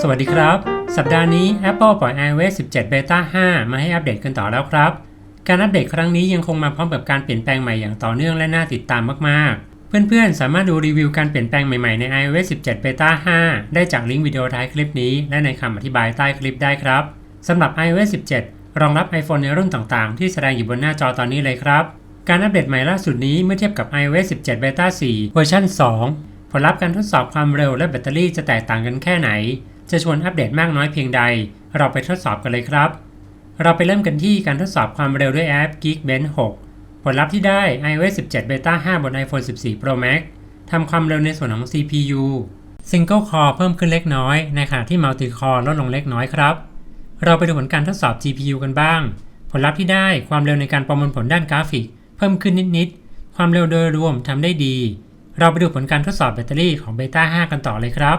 สวัสดีครับ สัปดาห์นี้ Apple ปล่อย iOS 17 Beta 5 มาให้อัปเดตกันต่อแล้วครับ การอัปเดตครั้งนี้ยังคงมาพร้อมกับการเปลี่ยนแปลงใหม่อย่างต่อเนื่องและน่าติดตามมากๆ เพื่อนๆ สามารถดูรีวิวการเปลี่ยนแปลงใหม่ๆใน iOS 17 Beta 5 ได้จากลิงก์วิดีโอท้ายคลิปนี้ และในคำอธิบายใต้คลิปได้ครับสำหรับ iOS 17 รองรับ iPhone ในรุ่นต่างๆ ที่แสดงอยู่บนหน้าจอตอนนี้เลยครับ การอัปเดตใหม่ล่าสุดนี้เมื่อเทียบกับ iOS 17 Beta 4 เวอร์ชัน2ผลลัพธ์การทดสอบความเร็วและแบตเตอรี่จะแตกต่างกันแค่ไหน จะชวนอัปเดตมากน้อยเพียงใด เราไปทดสอบกันเลยครับ เราไปเริ่มกันที่การทดสอบความเร็วด้วยแอป Geekbench 6 ผลลัพธ์ที่ได้ iOS 17 Beta 5 บน iPhone 14 Pro Max ทำความเร็วในส่วนของ CPU Single Core เพิ่มขึ้นเล็กน้อย ในขณะที่ Multi Core ลดลงเล็กน้อยครับ เราไปดูผลการทดสอบ GPU กันบ้าง ผลลัพธ์ที่ได้ความเร็วในการประมวลผลด้านกราฟิก เพิ่มขึ้นนิดๆ ความเร็วโดยรวมทำได้ดี เราไปดูผลการทดสอบแบตเตอรี่ของ Beta 5 กันต่อเลยครับ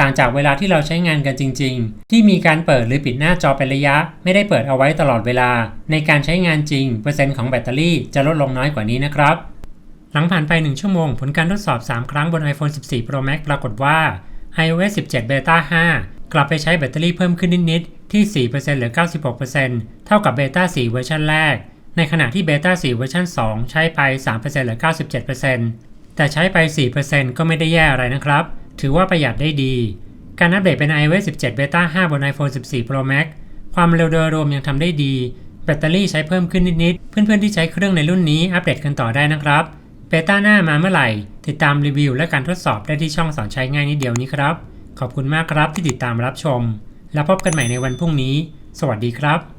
ต่างจากเวลาที่เราใช้งานกันจริง ๆ ที่มีการเปิดหรือปิดหน้าจอเป็นระยะ ไม่ได้เปิดเอาไว้ตลอดเวลา ในการใช้งานจริง เปอร์เซ็นต์ของแบตเตอรี่จะลดลงน้อยกว่านี้นะครับ หลังผ่านไป 1 ชั่วโมง ผลการทดสอบ 3 ครั้งบน iPhone 14 Pro Max ปรากฏว่า iOS 17 Beta 5 กลับไปใช้แบตเตอรี่เพิ่มขึ้นนิดๆที่ 4%หรือ 96%เท่ากับ Beta 4 เวอร์ชันแรก ในขณะที่ Beta 4 เวอร์ชัน2 ใช้ไป 3%หรือ 97%แต่ใช้ไป 4%ก็ไม่ได้แย่อะไรนะครับ ถือว่าประหยัดได้ดี การอัปเดตเป็น iOS 17 Beta 5 บน iPhone 14 Pro Max ความเร็วโดยรวมยังทำได้ดี แบตเตอรี่ใช้เพิ่มขึ้นนิดๆ เพื่อนๆที่ใช้เครื่องในรุ่นนี้อัปเดตกันต่อได้นะครับเบต้าหน้ามาเมื่อไหร่ ติดตามรีวิวและการทดสอบได้ที่ช่องสอนใช้ง่ายนิดเดียวนี้ครับ ขอบคุณมากครับที่ติดตามรับชม แล้วพบกันใหม่ในวันพรุ่งนี้ สวัสดีครับ